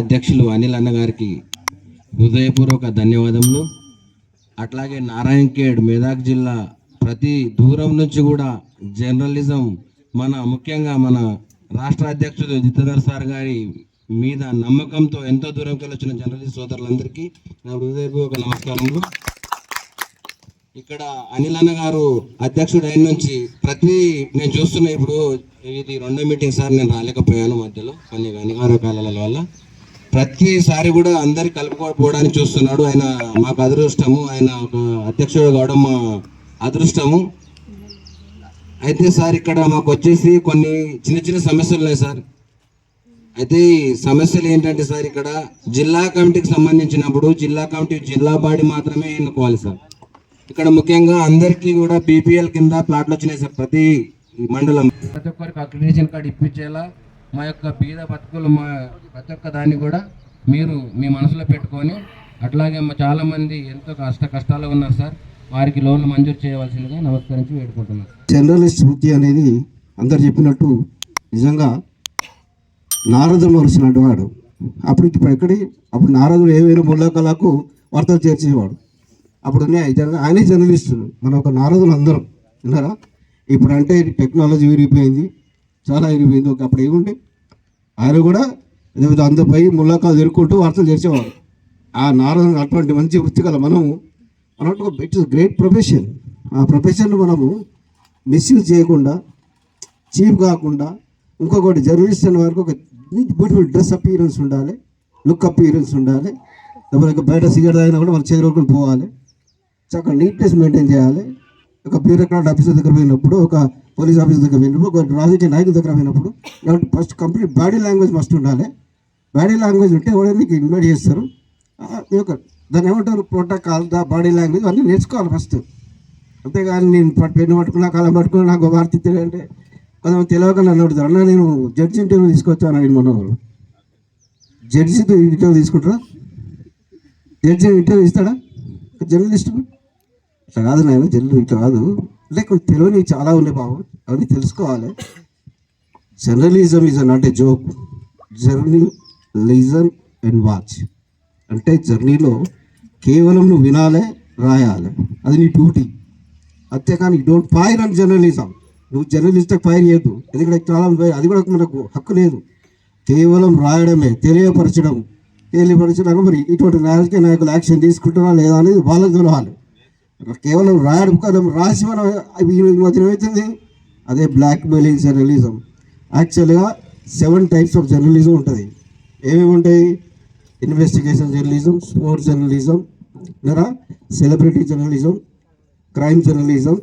అధ్యక్షులు అనిల్ అన్నగారికి హృదయపూర్వక ధన్యవాదములు. అట్లాగే నారాయణ్ ఖేడ్ మెదక్ జిల్లా ప్రతి దూరం నుంచి కూడా జర్నలిజం మన ముఖ్యంగా మన రాష్ట్ర అధ్యక్షుడు జితేందర్ సార్ గారి మీద నమ్మకంతో ఎంతో దూరంకి వచ్చిన జర్నలిస్ట్ సోదరులందరికీ నా హృదయపూర్వక నమస్కారములు. ఇక్కడ అనిల్ అన్న గారు అధ్యక్షుడు అయిన నుంచి ప్రతి నేను చూస్తున్నా ఇప్పుడు ఇది రెండో మీటింగ్ సార్ నేను రాలేకపోయాను మధ్యలో కొన్ని అనివార్య కాలాల వల్ల. ప్రతిసారి కూడా అందరి కలుపుకోపోవడానికి చూస్తున్నాడు. ఆయన మాకు అదృష్టము. ఆయన ఒక అధ్యక్షుడు కావడం మా అదృష్టము. అయితే సార్ ఇక్కడ మాకు వచ్చేసి కొన్ని చిన్న చిన్న సమస్యలు ఉన్నాయి సార్. అయితే ఈ సమస్యలు ఏంటంటే సార్ ఇక్కడ జిల్లా కమిటీకి సంబంధించినప్పుడు జిల్లా కమిటీ జిల్లా బాడీ మాత్రమే ఎన్నుకోవాలి సార్. ఇక్కడ ముఖ్యంగా అందరికీ కూడా బీపీఎల్ కింద ప్లాట్లు వచ్చినాయి సార్ ప్రతి మండలం. ప్రతి ఒక్కరికి అక్రిడేషన్ కార్డు ఇప్పించేలా మా యొక్క బీద బతుకులు మా ప్రతి ఒక్క దాన్ని కూడా మీరు మీ మనసులో పెట్టుకొని అట్లాగే మా ఎంతో కష్ట కష్టాలు ఉన్నారు సార్. వారికి లోన్లు మంజూరు చేయవలసిందిగా నమస్కరించి వేడుకుంటున్నాను. జర్నలిస్ట్ వృత్తి అనేది అందరు చెప్పినట్టు నిజంగా నారదుడు మరుసినట్టు వాడు. అప్పుడు ఇప్పుడు ఎక్కడి? అప్పుడు నారదుడు ఏవైనా ముళ్ళకలకు వార్తలు చేర్చేవాడు. అప్పుడు ఉన్నాయి ఆయనే జర్నలిస్టులు మన ఒక నారదులు అందరం. విన్నారా? ఇప్పుడంటే టెక్నాలజీ విరిగిపోయింది. చాలా విరిగిపోయింది. ఒక అప్పుడు ఏముండే? ఆయన కూడా ఏదో అందరిపై ముళ్ళకాలు ఎదుర్కొంటూ వార్తలు చేసేవారు. ఆ నారదు అటువంటి మంచి వృత్తి కల మనము మనకు ఇట్ ఇస్ గ్రేట్ ప్రొఫెషన్. ఆ ప్రొఫెషన్ మనము మిస్యూజ్ చేయకుండా చీప్ కాకుండా ఇంకొకటి జర్నలిస్ట్ అనే వరకు ఒక బ్యూటిఫుల్ డ్రెస్ అపీరెన్స్ ఉండాలి లుక్ అపీరెన్స్ ఉండాలి లేకపోతే బయట సిగరెట్ తాగినా కూడా మన చేతి వరకు పోవాలి చక్కగా నీట్నెస్ మెయింటైన్ చేయాలి. ఒక బ్యూరోక్రాట్ ఆఫీసర్ దగ్గర పోయినప్పుడు ఒక పోలీస్ ఆఫీసర్ దగ్గర పోయినప్పుడు రాజకీయ నాయకుల దగ్గర పోయినప్పుడు first complete body language must ఉండాలి. బాడీ లాంగ్వేజ్ ఉంటే ఎవరైనా మీకు ఇన్వైట్ చేస్తారు. ఆ, దాన్ని ఏమంటారు? ప్రోటోకాల్ దా బాడీ లాంగ్వేజ్ అన్నీ నేర్చుకోవాలి ఫస్ట్ అంతేగాని నేను పెన్ను పట్టుకున్నా కాలం పట్టుకున్నా నాకు వార్త తెలియంటే కొంతమంది తెలియక నన్ను అడుగుతారు. అన్న నేను జడ్జి ఇంటర్వ్యూ తీసుకొచ్చాను నేను మన వాళ్ళు. జడ్జితో ఇంటర్వ్యూ తీసుకుంటారా? జడ్జి ఇంటర్వ్యూ ఇస్తాడా? జర్నలిస్ట్ ఇట్లా కాదు నాయన జర్నల్ ఇట్లా కాదు. అంటే కొంచెం తెలియని చాలా ఉన్నాయి బాబు. అవన్నీ తెలుసుకోవాలి. జర్నలిజం ఈజ్ అంటే జోక్. జర్నలిజం అండ్ వాచ్ అంటే జర్నీలో కేవలం నువ్వు వినాలే రాయాలి. అది నీ డ్యూటీ. అంతేకాని డోంట్ ఫైర్ అండ్ జర్నలిజం నువ్వు జర్నలిస్ట్ ఫైర్ చేయద్దు. ఎందుకంటే చాలా అది కూడా మనకు హక్కు లేదు. కేవలం రాయడమే తెలియపరచడం. తెలియపరచడం మరి ఇటువంటి రాజకీయ నాయకులు యాక్షన్ తీసుకుంటున్నా లేదా అనేది వాళ్ళకి తెలవాలి. కేవలం రాయడం కాదు రాసి మనం మధ్య ఏమవుతుంది అదే బ్లాక్ మెయిలింగ్ జర్నలిజం యాక్చువల్గా సెవెన్ టైప్స్ ఆఫ్ జర్నలిజం ఉంటుంది. ఏమేమి ఉంటాయి? ఇన్వెస్టిగేషన్ జర్నలిజం స్పోర్ట్స్ జర్నలిజం లేదా సెలబ్రిటీ జర్నలిజం క్రైమ్ జర్నలిజం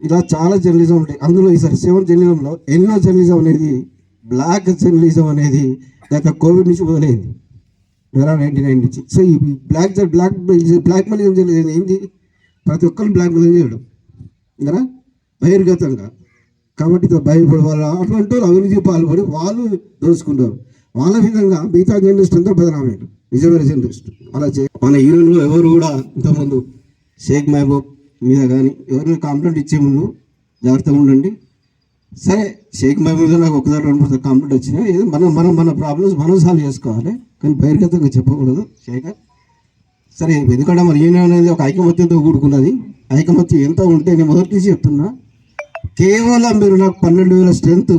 ఇలా చాలా జర్నలిజం ఉంటాయి. అందులో ఈసారి సెవెన్ జర్నలిజంలో ఎన్నో జర్నలిజం అనేది బ్లాక్ జర్నలిజం అనేది గత కోవిడ్ నుంచి మొదలైంది. నైన్టీ నైన్ నుంచి. సో ఈ బ్లాక్ బ్లాక్ బ్లాక్ మనీ ఏంది ప్రతి ఒక్కరు బ్లాక్ మనీ చేయడం. కదా బహిర్గతంగా. కాబట్టి ఇక భయపడి వాళ్ళు అటువంటి వాళ్ళు అవినీతి పాల్పడి వాళ్ళు దోచుకుంటారు. వాళ్ళ విధంగా మిగతా జర్నలిస్ట్ అంతా బదనామేయడం నిజమైన జర్నలిస్ట్. అలా చే మన హీరోలో ఎవరు కూడా ఇంతకుముందు షేక్ మహబూబ్ మీద కానీ ఎవరైనా కంప్లైంట్ ఇచ్చే ముందు జాగ్రత్తగా ఉండండి. సరే షేక్ మహబూబ్ మీద నాకు ఒకసారి రెండు మూడు కంప్లైంట్ వచ్చినాయి ఏదో మనం మనం మన ప్రాబ్లమ్స్ మనం సాల్వ్ చేసుకోవాలి. కానీ బహిర్గతంగా చెప్పకూడదు. శేఖర్ సరే ఎందుకంటే మన యూనియన్ అనేది ఒక ఐకమత్యంతో కూడుకున్నది. ఐకమత్యం ఎంత ఉంటే నేను మొదటి నుంచి చెప్తున్నా కేవలం మీరు నాకు పన్నెండు వేల స్ట్రెంత్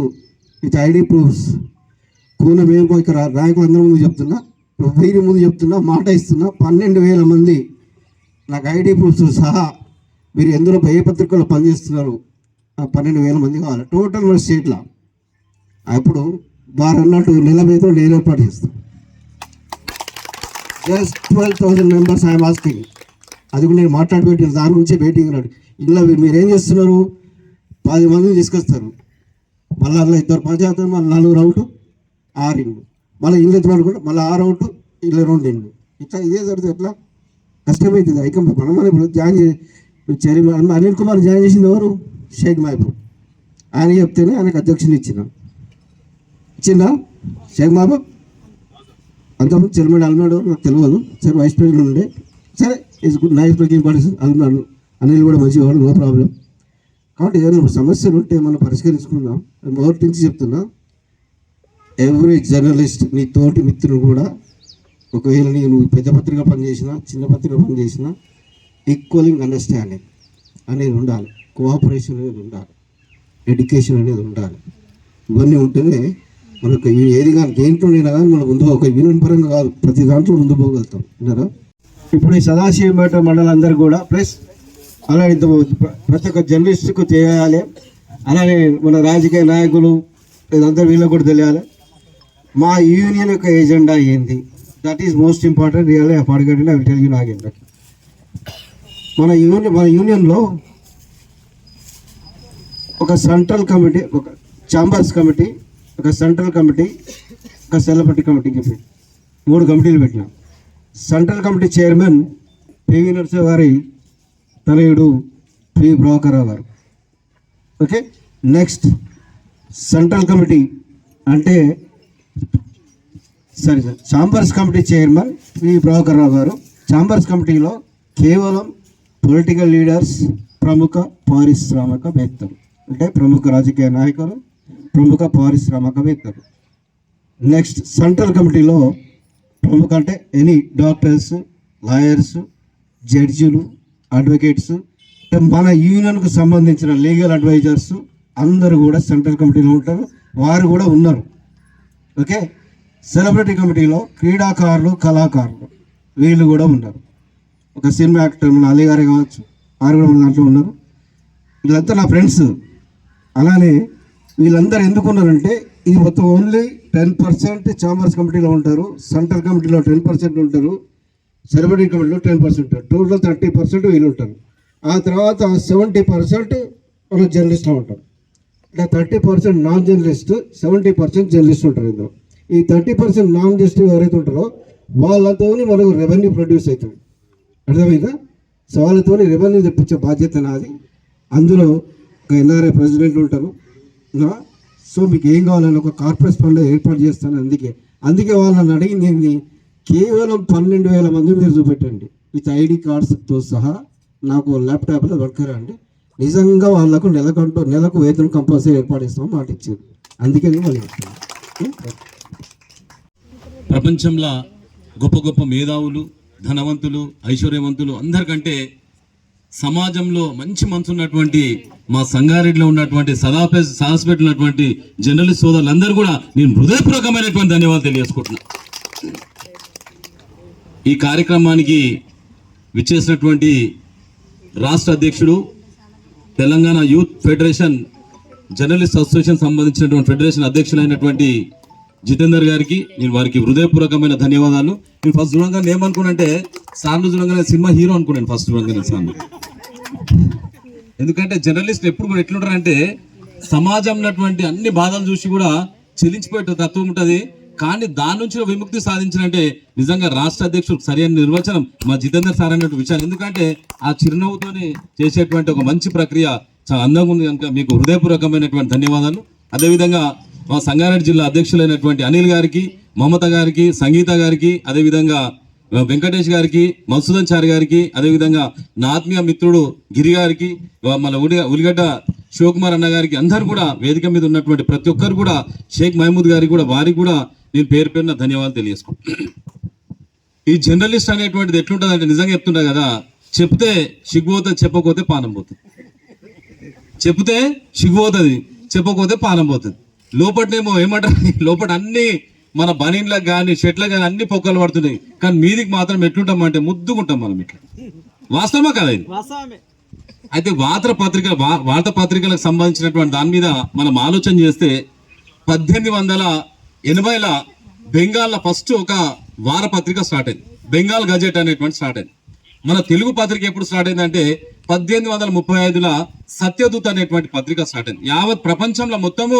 విత్ ఐడి ప్రూఫ్స్. కూన మేము ఇక్కడ నాయకులందరి ముందు చెప్తున్నా వీరి ముందు చెప్తున్నా మాట ఇస్తున్నా పన్నెండు వేల మంది నాకు ఐడి ప్రూఫ్స్ సహా మీరు ఎందులో ఏ పత్రికలో పనిచేస్తున్నారు పన్నెండు వేల మంది కావాలి. టోటల్ మన స్టేట్లో. అప్పుడు వారు అన్నట్టు నెల మీద నేను ఏర్పాటు చేస్తాం. Yes twelve thousand members I'm asking అది కూడా నేను మాట్లాడబెట్టిన దాని గురించి వెయిటింగ్ ఉన్నాడు. ఇలా మీరు ఏం చేస్తున్నారు? పది మందిని తీసుకొస్తారు. మళ్ళీ అందులో ఇద్దరు పంచాయతీ మళ్ళీ నలుగురు అవుట్ ఆరు ఇండ్లు మళ్ళీ ఇల్లు ఎత్తున్నారు కూడా మళ్ళీ ఆరు అవుట్ ఇల్లు రెండు ఇండ్లు ఇట్లా ఇదే జరుగుతుంది ఎట్లా? కష్టమైతుంది ఐకం మనం మనం ఇప్పుడు జాయిన్ చేసి అనిల్ కుమార్ జాయిన్ చేసింది ఎవరు? షేక్ మహబూబ్. ఆయన చెప్తేనే ఆయనకు అధ్యక్షుని ఇచ్చిన. ఇచ్చిందా? షేక్ మహబూబ్? అంతకుముందు చైర్మన్ అల్నాడు నాకు తెలియదు సరే వైస్ ప్రెసిడెంట్ ఉండే. సరే ఈజ్ గుడ్ నైస్ ప్రతి పార్టీస్ అల్నాడు అనిల్ కూడా మంచివాడు నో ప్రాబ్లం కాబట్టి ఏదైనా సమస్యలు ఉంటే మనం పరిష్కరించుకుందాం. మొదటి నుంచి చెప్తున్నా. ఎవ్రీ జర్నలిస్ట్ నీ తోటి మిత్రులు కూడా ఒకవేళ నేను నువ్వు పెద్ద పత్రిక పనిచేసిన చిన్న పత్రిక పనిచేసిన ఈక్వలింగ్ అండర్స్టాండింగ్ అనేది ఉండాలి. కోఆపరేషన్ అనేది ఉండాలి. ఎడ్యుకేషన్ అనేది ఉండాలి. ఇవన్నీ ఉంటేనే మనకు ఏది కానీ దేంట్లోనైనా కానీ మనం ముందు ఒక యూనియన్ పరంగా కాదు ప్రతి దాంట్లో ముందు పోగలుగుతాం. విన్నారా? ఇప్పుడు ఈ సదాశివపేట మండలందరూ కూడా ప్లస్ అలానే ఇంత ప్రతి ఒక్క జర్నలిస్ట్కు తెలియాలి. అలానే మన రాజకీయ నాయకులు ఇదంతా వీళ్ళకి కూడా తెలియాలి. మా యూనియన్ యొక్క ఎజెండా ఏంది that is most important real forget I tell you నాగేన్ మన యూనియన్ మన యూనియన్లో ఒక సెంట్రల్ కమిటీ ఒక ఛాంబర్స్ కమిటీ ఒక సెంట్రల్ కమిటీ ఒక సెలబ్రిటీ కమిటీ చెప్పి మూడు కమిటీలు పెట్టినాం. Central committee chairman P V Narasimha గారి తనయుడు పి. బ్రోకరావు గారు. ఓకే? నెక్స్ట్ సెంట్రల్ కమిటీ అంటే సరే sir chambers committee chairman P. Prabhakar Rao గారు. ఛాంబర్స్ కమిటీలో కేవలం పొలిటికల్ లీడర్స్ ప్రముఖ పారిశ్రామికవేత్తలు అంటే ప్రముఖ రాజకీయ నాయకులు ప్రముఖ పారిశ్రామికవేత్తలు. నెక్స్ట్ సెంట్రల్ కమిటీలో ప్రముఖ అంటే ఎనీ డాక్టర్స్ లాయర్స్ జడ్జిలు అడ్వకేట్స్ అంటే మన యూనియన్కు సంబంధించిన లీగల్ అడ్వైజర్స్ అందరూ కూడా సెంట్రల్ కమిటీలో ఉంటారు. వారు కూడా ఉన్నారు. ఓకే సెలబ్రిటీ కమిటీలో క్రీడాకారులు కళాకారులు వీళ్ళు కూడా ఉన్నారు. ఒక సినిమా యాక్టర్ మన అలీ గారే కావచ్చు. వారు కూడా మన దాంట్లో ఉన్నారు. వీళ్ళంతా నా ఫ్రెండ్స్ అలానే వీళ్ళందరూ ఎందుకు ఉన్నారంటే ఇది మొత్తం ఓన్లీ టెన్ పర్సెంట్ చాంబర్స్ కమిటీలో ఉంటారు సెంట్రల్ కమిటీలో టెన్ పర్సెంట్ ఉంటారు సెలబ్రిటీ కమిటీలో ten percent total thirty percent వీళ్ళు ఉంటారు. ఆ తర్వాత సెవెంటీ పర్సెంట్ మన జర్నలిస్ట్లో ఉంటారు. అంటే thirty percent non journalist seventy percent journalist ఉంటారు ఇందులో. ఈ థర్టీ పర్సెంట్ నాన్ జర్నలిస్ట్ ఎవరైతే ఉంటారో వాళ్ళతో మనకు రెవెన్యూ ప్రొడ్యూస్ అవుతుంది. అర్థమైందా? సో వాళ్ళతో రెవెన్యూ తెప్పించే బాధ్యత నాది. అందులో ఒక ఎన్ఆర్ఐ ప్రెసిడెంట్ ఉంటారు. సో మీకు ఏం కావాలని ఒక కార్పొరేట్ ఫండ్ ఏర్పాటు చేస్తాను అందుకే. అందుకే వాళ్ళని అడిగింది ఏంది? కేవలం పన్నెండు వేల మంది మీరు చూపెట్టండి. విత్ ఐడి కార్డ్స్తో సహా నాకు ల్యాప్టాప్లో వర్కర్ నిజంగా వాళ్ళకు నెలకంటూ నెలకు వేతనం కంపల్సరీ ఏర్పాటు చేస్తాం మాట ఇచ్చారు. అందుకే నేను ప్రపంచంలో గొప్ప గొప్ప మేధావులు ధనవంతులు ఐశ్వర్యవంతులు అందరికంటే సమాజంలో మంచి మనసు ఉన్నటువంటి మా సంగారెడ్డిలో ఉన్నటువంటి సదాపే సాహసపేట ఉన్నటువంటి జర్నలిస్ట్ సోదరులందరూ కూడా నేను హృదయపూర్వకమైనటువంటి ధన్యవాదాలు తెలియజేసుకుంటున్నా. ఈ కార్యక్రమానికి విచ్చేసినటువంటి రాష్ట్ర అధ్యక్షుడు Telangana youth federation journalist association సంబంధించినటువంటి ఫెడరేషన్ అధ్యక్షులైనటువంటి జితేందర్ గారికి నేను వారికి హృదయపూర్వకమైన ధన్యవాదాలు. నేను ఫస్ట్ చూడంగానే ఏమనుకున్నానంటే సార్లు చూడంగానే సినిమా హీరో అనుకున్నాను ఫస్ట్ చూడంగానే సార్లు ఎందుకంటే జర్నలిస్ట్ ఎప్పుడు కూడా ఎట్లుంటారంటే సమాజం ఉన్నటువంటి అన్ని బాధలు చూసి కూడా చెల్లించిపోయే తత్వం ఉంటుంది. కానీ దాని నుంచి విముక్తి సాధించినంటే నిజంగా రాష్ట్ర అధ్యక్షుడు సరైన నిర్వచనం మా జితేందర్ సార్ అన్నట్టు విషయం ఎందుకంటే ఆ చిరునవ్వుతోనే చేసేటువంటి ఒక మంచి ప్రక్రియ చాలా అందంగా ఉంది కనుక మీకు హృదయపూర్వకమైనటువంటి ధన్యవాదాలు. అదేవిధంగా మా సంగారెడ్డి జిల్లా అధ్యక్షులైనటువంటి అనిల్ గారికి మమత గారికి సంగీత గారికి అదేవిధంగా వెంకటేష్ గారికి మధుసూదన్ చారి గారికి అదేవిధంగా నా ఆత్మీయ మిత్రుడు గిరి గారికి మన ఉడి ఉలిగడ్డ శివకుమార్ అన్న గారికి అందరు కూడా వేదిక మీద ఉన్నటువంటి ప్రతి ఒక్కరు కూడా షేక్ మహమూద్ గారికి కూడా వారికి కూడా నేను పేరు పేరున ధన్యవాదాలు తెలియజేసుకుంటాను ఈ జర్నలిస్ట్ అనేటువంటిది ఎట్లుంటుందంటే నిజంగా చెప్తుంటా కదా చెప్తే సిగ్గుపోతుంది చెప్పకపోతే పానం పోతుంది. చెప్తే సిగ్గుపోతుంది చెప్పకపోతే పానం పోతుంది. లోపటనేమో ఏమంటారు లోపల అన్ని మన బనీన్లకు కానీ షెట్లకు కానీ అన్ని పొక్కలు పడుతున్నాయి. కానీ మీదికి మాత్రం ఎట్లుంటాం అంటే ముద్దుకుంటాం మనం ఇట్లా వాస్తవమా కదా ఇది? అయితే వార్తా పత్రిక వార్తా పత్రికలకు సంబంధించినటువంటి దాని మీద మనం ఆలోచన చేస్తే పద్దెనిమిది వందల ఎనభైల బెంగాల్లో ఫస్ట్ ఒక వారపత్రిక స్టార్ట్ అయింది. బెంగాల్ గజెట్ అనేటువంటి స్టార్ట్ అయింది. మన తెలుగు పత్రిక ఎప్పుడు స్టార్ట్ అయిందంటే పద్దెనిమిది వందల ముప్పై ఐదుల సత్యదూత అనేటువంటి పత్రిక స్టార్ట్ అయింది. యావత్ ప్రపంచంలో మొత్తము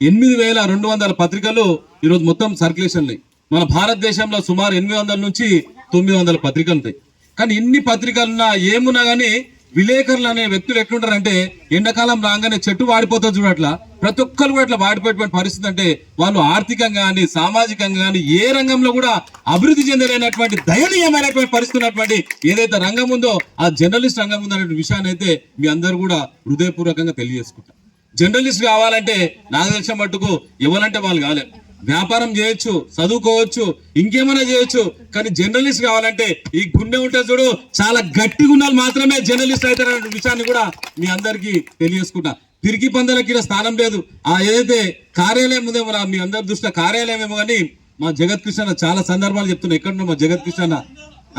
ఎనిమిది వేల రెండు వందల పత్రికలు ఈరోజు మొత్తం సర్క్యులేషన్ మన భారతదేశంలో సుమారు ఎనిమిది వందల నుంచి తొమ్మిది వందల పత్రికలు ఉంటాయి. కానీ ఇన్ని పత్రికలున్నా ఏమున్నా కానీ విలేకరులు అనే వ్యక్తులు ఎట్లుంటారంటే ఎండాకాలం రాగానే చెట్టు వాడిపోతుంది చూడట్లా ప్రతి ఒక్కరు కూడా అట్లా వాడిపోయేటువంటి పరిస్థితి అంటే వాళ్ళు ఆర్థికంగా కానీ సామాజికంగా కానీ ఏ రంగంలో కూడా అభివృద్ధి చెందలేనటువంటి దయనీయమైనటువంటి పరిస్థితి ఉన్నటువంటి ఏదైతే రంగం ఉందో ఆ జర్నలిస్ట్ రంగం ఉందనే విషయాన్ని అయితే మీ అందరూ కూడా హృదయపూర్వకంగా తెలియజేసుకుంటారు. జర్నలిస్ట్ కావాలంటే నాకు తెలిసిన మట్టుకు ఇవ్వాలంటే వాళ్ళు కాలేదు వ్యాపారం చేయొచ్చు చదువుకోవచ్చు ఇంకేమైనా చేయొచ్చు కానీ జర్నలిస్ట్ కావాలంటే ఈ గుండె ఉంటే చూడు చాలా గట్టిగా ఉండాలి మాత్రమే జర్నలిస్ట్ అవుతారనే విషయాన్ని కూడా మీ అందరికీ తెలియజేసుకుంటా. పిరికి పందలకి స్థానం లేదు. ఆ ఏదైతే కార్యాలయం ఉందేమో మీ అందరి దృష్టిలో కార్యాలయం ఏమో కానీ మా జగత్ కృష్ణ చాలా సందర్భాలు చెప్తున్నా. ఎక్కడ మా జగత్ కృష్ణ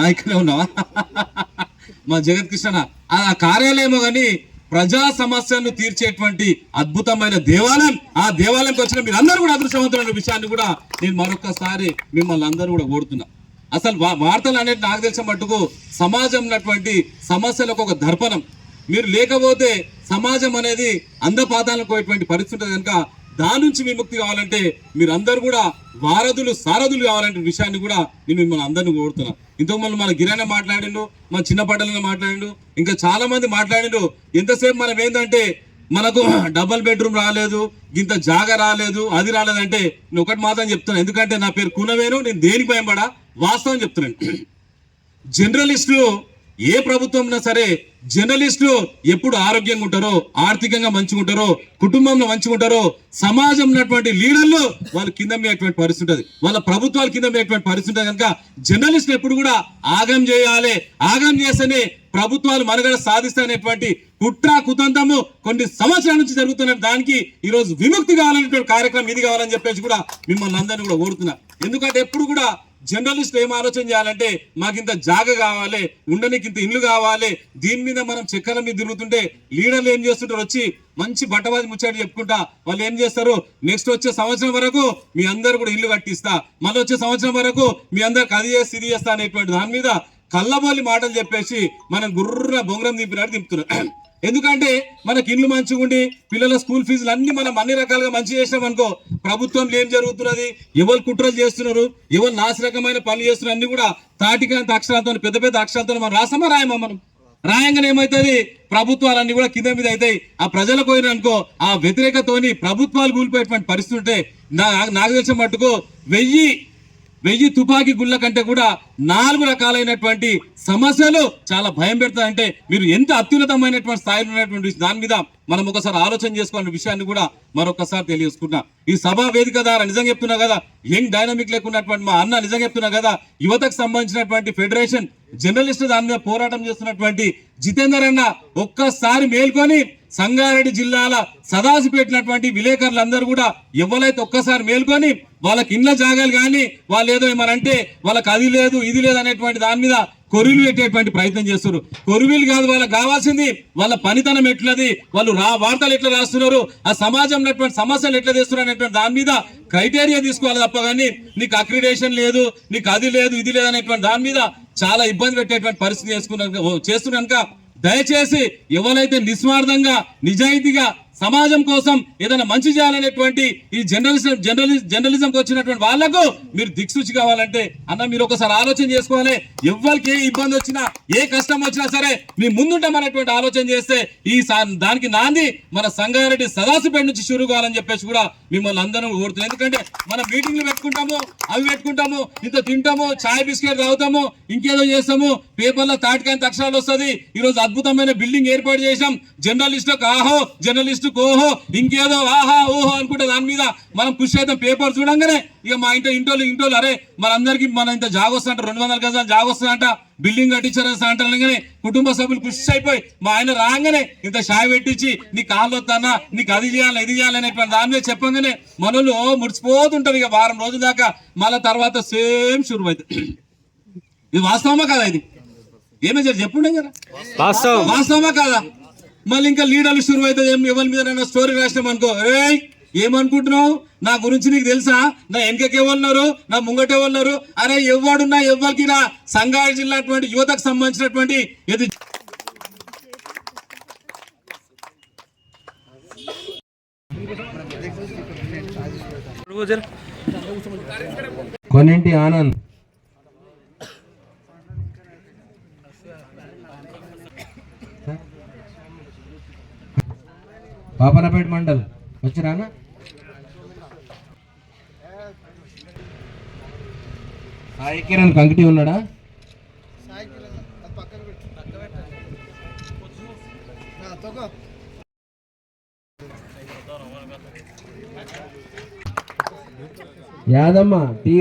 ఇక్కడే ఉన్నావా? మా జగత్ కృష్ణ ఆ కార్యాలయమో కానీ ప్రజా సమస్యలను తీర్చేటువంటి అద్భుతమైన దేవాలయం. ఆ దేవాలయంకి వచ్చిన మీరు అందరూ కూడా అదృష్టవంతులైన విషయాన్ని కూడా నేను మరొకసారి మిమ్మల్ని అందరూ కూడా కోరుతున్నా. అసలు వార్తలు అనేది నాకు తెలిసిన మట్టుకు సమాజం ఉన్నటువంటి సమస్యలకు ఒక దర్పణం. మీరు లేకపోతే సమాజం అనేది అందపాతాలకు పోయేటువంటి పరిస్థితి ఉంటుంది కనుక దాని నుంచి విముక్తి కావాలంటే మీరు అందరూ కూడా వారధులు సారథులు కావాలంటే విషయాన్ని కూడా నేను మిమ్మల్ని అందరిని కోరుతున్నాను ఇంతకు ముందు మన గిరాన మాట్లాడిండు మన చిన్న పడ్డలను మాట్లాడిండు ఇంకా చాలా మంది మాట్లాడిండు. ఎంతసేపు మనం ఏంటంటే మనకు డబల్ బెడ్రూమ్ రాలేదు ఇంత జాగా రాలేదు అది రాలేదంటే నేను ఒకటి మాత్రం చెప్తాను ఎందుకంటే నా పేరు కునవేను నేను దేనికి భయపడా? వాస్తవం చెప్తున్నాను. జర్నలిస్టులు ఏ ప్రభుత్వం సరే జర్నలిస్టులు ఎప్పుడు ఆరోగ్యంగా ఉంటారో ఆర్థికంగా మంచిగా ఉంటారో కుటుంబంలో మంచిగా ఉంటారో సమాజం ఉన్నటువంటి లీడర్లు వాళ్ళు కింద మీటువంటి పరిస్థితి ఉంటుంది. వాళ్ళ ప్రభుత్వాలు కింద మీటువంటి పరిస్థితి ఉంటుంది. కనుక జర్నలిస్టులు ఎప్పుడు కూడా ఆగం చేయాలి. ఆగం చేస్తేనే ప్రభుత్వాలు మనుగడ సాధిస్తాయనేటువంటి కుట్ర కుతంత్రము కొన్ని సంవత్సరాల నుంచి జరుగుతున్న దానికి ఈరోజు విముక్తి కావాలనేటువంటి కార్యక్రమం ఇది కావాలని చెప్పేసి కూడా మిమ్మల్ని అందరినీ కూడా కోరుతున్నా. ఎందుకంటే ఎప్పుడు కూడా జర్నలిస్ట్ ఏం ఆలోచన చేయాలంటే మాకు ఇంత జాగ కావాలి ఉండనికి ఇంత ఇల్లు కావాలి దీని మీద మనం చక్కెర మీద తిరుగుతుంటే లీడర్లు ఏం చేస్తుంటారు? వచ్చి మంచి బట్టబాజి ముచ్చట చెప్పుకుంటా వాళ్ళు ఏం చేస్తారు? నెక్స్ట్ వచ్చే సంవత్సరం వరకు మీ అందరు కూడా ఇల్లు కట్టిస్తా మళ్ళీ వచ్చే సంవత్సరం వరకు మీ అందరికి అది చేసి ఇది చేస్తా అనేటువంటి దాని మీద కళ్ళబోలి మాటలు చెప్పేసి మనం గుర్ర బొంగరం దింపినట్టు దింపుతున్నారు. ఎందుకంటే మనకి ఇండ్లు మంచిగా ఉండి పిల్లల స్కూల్ ఫీజులు అన్ని మనం అన్ని రకాలుగా మంచి చేసినాం అనుకో ప్రభుత్వంలో ఏం జరుగుతున్నది? ఎవరు కుట్రలు చేస్తున్నారు? ఎవరు నాశరకమైన పనులు చేస్తున్నారు? అన్ని కూడా తాటికంత అక్షరాలతో పెద్ద పెద్ద అక్షరాలతో మనం రాసమా రాయమా మనం? రాయంగానే ఏమవుతుంది ప్రభుత్వాలన్నీ కూడా కింద మీద అవుతాయి. ఆ ప్రజలకు పోయిన అనుకో ఆ వ్యతిరేకతోని ప్రభుత్వాలు కూలిపోయేటువంటి పరిస్థితి ఉంటే నా నాకు తెలిసిన మట్టుకు వెయ్యి వెయ్యి తుపాకీ గుళ్ళ కంటే కూడా నాలుగు రకాలైనటువంటి సమస్యలు చాలా భయం పెడతాయంటే మీరు ఎంత అత్యున్నతమైనటువంటి స్థాయిలో ఉన్నటువంటి దాని మీద మనం ఒకసారి ఆలోచన చేసుకోవాలనే విషయాన్ని కూడా మరొకసారి తెలియజేసుకుంటున్నా. ఈ సభా వేదిక ద్వారా నిజంగా చెప్తున్నా కదా యంగ్ డైనమిక్ లేకున్నటువంటి మా అన్న నిజంగా చెప్తున్నా కదా యువతకు సంబంధించినటువంటి ఫెడరేషన్ జర్నలిస్ట్ దాని మీద పోరాటం చేస్తున్నటువంటి జితేందర్ అన్న ఒక్కసారి మేల్కొని సంగారెడ్డి జిల్లాల సదాసి పెట్టినటువంటి విలేకరులందరూ కూడా ఎవరైతే ఒక్కసారి మేల్కొని వాళ్ళకి ఇళ్ళ జాగాలు కానీ వాళ్ళు ఏదో ఏమనంటే వాళ్ళకి అది లేదు ఇది లేదు అనేటువంటి దాని మీద కొరువులు పెట్టేటువంటి ప్రయత్నం చేస్తున్నారు. కొరువులు కాదు వాళ్ళకి కావాల్సింది వాళ్ళ పనితనం ఎట్లది వాళ్ళు రా వార్తలు ఎట్లా రాస్తున్నారు ఆ సమాజంలో సమస్యలు ఎట్లా చేస్తున్నారు అనేటువంటి దాని మీద క్రైటీరియా తీసుకోవాలి తప్ప కానీ నీకు అక్రిడేషన్ లేదు నీకు అది లేదు ఇది లేదు అనేటువంటి దాని మీద చాలా ఇబ్బంది పెట్టేటువంటి పరిస్థితి చేసుకున్నాక చేస్తున్నాక దయచేసి ఎవరైతే నిస్వార్థంగా నిజాయితీగా సమాజం కోసం ఏదైనా మంచి చేయాలనేటువంటి ఈ జర్నలిజం జర్నలిజం జర్నలిజంకి వచ్చినటువంటి వాళ్ళకు మీరు దిక్సూచి కావాలంటే అన్న మీరు ఒకసారి ఆలోచన చేసుకోవాలి. ఎవరికి ఏ ఇబ్బంది వచ్చినా ఏ కష్టం వచ్చినా సరే మీ ముందుంటామనేటువంటి ఆలోచన చేస్తే ఈ దానికి నాంది మన సంగారెడ్డి సదాసిపేట నుంచి షురు కావాలని చెప్పేసి కూడా మిమ్మల్ని అందరం కోరుతున్నాం. ఎందుకంటే మనం మీటింగ్లు పెట్టుకుంటాము అవి పెట్టుకుంటాము ఇంత తింటాము చాయ్ బిస్కెట్ తాగుతాము ఇంకేదో చేస్తాము పేపర్లో తాటికాయ అక్షరాలు వస్తుంది. ఈ రోజు అద్భుతమైన బిల్డింగ్ ఏర్పాటు చేశాం. జర్నలిస్టులకు ఆహో జర్నలిస్ట్ జర్నలిస్టుకు ఓహో ఇంకేదో ఆహా ఓహో అనుకుంటే దాని మీద మనం కృషి అయితే పేపర్ చూడంగానే ఇక మా ఇంట్లో ఇంటోళ్ళు ఇంటోళ్ళు అరే మనందరికి మన ఇంత జాగ వస్తుందంట రెండు వందల గజాలు జాగ వస్తుందంట బిల్డింగ్ కట్టించారు అంటారు కుటుంబ సభ్యులు కృషి అయిపోయి మా ఆయన రాగానే ఇంత షాయ్ పెట్టించి నీ కాళ్ళు వస్తానా నీకు అది చేయాలి ఇది చేయాలి అనేటువంటి దాని మీద చెప్పంగానే ఓ ముడిచిపోతుంటారు ఇక వారం రోజుల దాకా. మళ్ళా తర్వాత సేమ్ షురు అవుతుంది ఇది వాస్తవమా కదా ఇది? ఏమే చెప్పుండే కదా. వాస్తవం. వాస్తవమా కాదా? మళ్ళీ ఇంకా లీడర్లు షురు అవుతుంది ఎవరి మీద స్టోరీ రాసినాం అనుకో. ఏయ్ ఏమనుకుంటున్నావు? నా గురించి నీకు తెలుసా? నా వెనకకి ఎవరున్నారు? నా ముంగట ఎవరున్నారు? అరే ఎవడున్నా ఎవరికి నా సంగారెడ్డి జిల్లా అటువంటి యువతకు సంబంధించినటువంటి ఇది కొన్నింటి ఆనంద్. పాపనపేట మండల్. వచ్చిరానా? సాయి కిరణ్ కంకిటి ఉన్నాడా? యాదమ్మ టీ